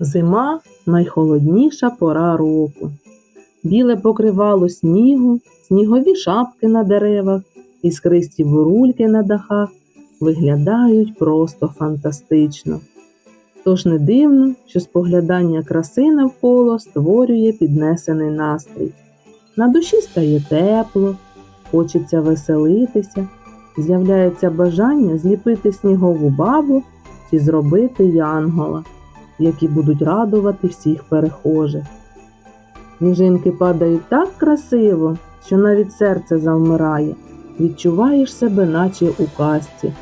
Зима найхолодніша пора року. Біле покривало снігу, снігові шапки на деревах, іскристі бурульки на дахах виглядають просто фантастично. Тож не дивно, що споглядання краси навколо створює піднесений настрій. На душі стає тепло, хочеться веселитися, з'являється бажання зліпити снігову бабу чи зробити янгола які будуть радувати всіх перехожих. Сніжинки падають так красиво, що навіть серце завмирає, відчуваєш себе, наче у казці.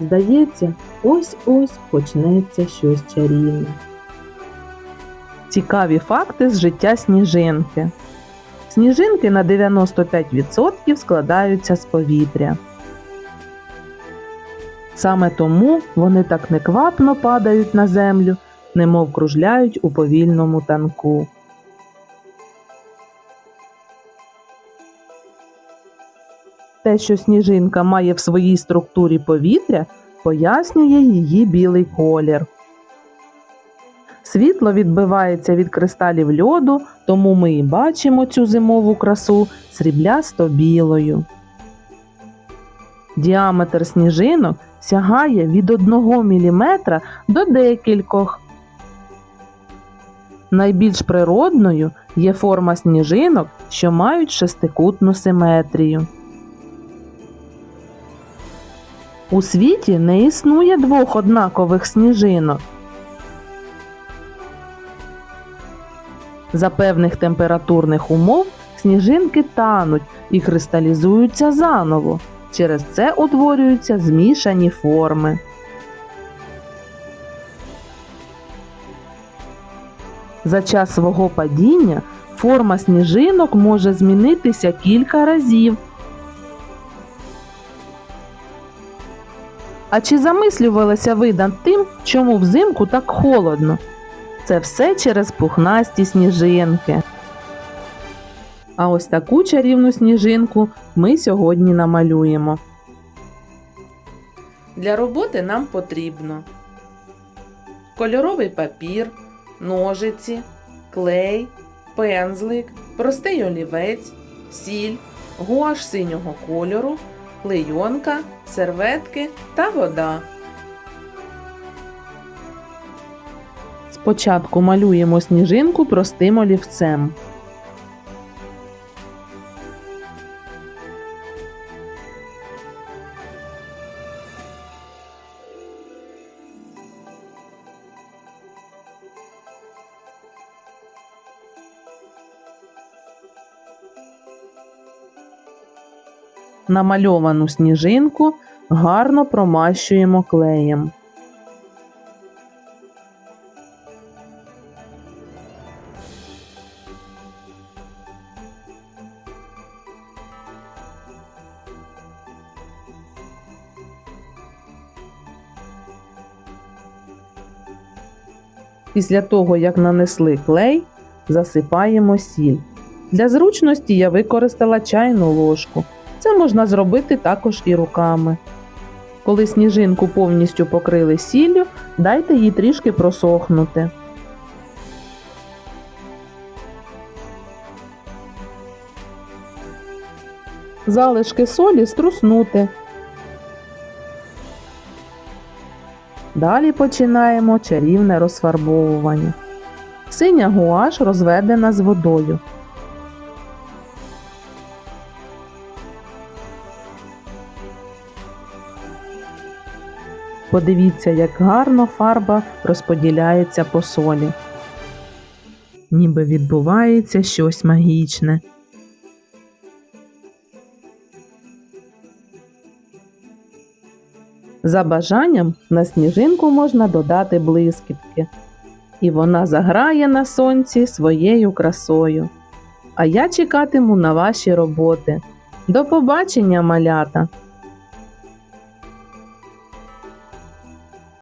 Здається, ось-ось почнеться щось чарівне. Цікаві факти з життя сніжинки. Сніжинки на 95% складаються з повітря. Саме тому вони так неквапно падають на землю, немов кружляють у повільному танку. Те, що сніжинка має в своїй структурі повітря, пояснює її білий колір. Світло відбивається від кристалів льоду, тому ми і бачимо цю зимову красу сріблясто білою. Діаметр сніжинок сягає від 1 мм до декількох. Найбільш природною є форма сніжинок, що мають шестикутну симетрію. У світі не існує двох однакових сніжинок. За певних температурних умов сніжинки тануть і кристалізуються заново. Через це утворюються змішані форми. За час свого падіння форма сніжинок може змінитися кілька разів. А чи замислювалися ви над тим, чому взимку так холодно? Це все через пухнасті сніжинки. А ось таку чарівну сніжинку ми сьогодні намалюємо. Для роботи нам потрібно кольоровий папір, ножиці, клей, пензлик, простий олівець, сіль, гуаш синього кольору, клейонка, серветки та вода. Спочатку малюємо сніжинку простим олівцем. Намальовану сніжинку гарно промащуємо клеєм. Після того, як нанесли клей, засипаємо сіль. Для зручності я використала чайну ложку. Це можна зробити також і руками. Коли сніжинку повністю покрили сіллю, дайте їй трішки просохнути. Залишки солі струснути. Далі починаємо чарівне розфарбовування. Синя гуаш розведена з водою. Подивіться, як гарно фарба розподіляється по солі. Ніби відбувається щось магічне. За бажанням на сніжинку можна додати блискітки, і вона заграє на сонці своєю красою. А я чекатиму на ваші роботи. До побачення, малята!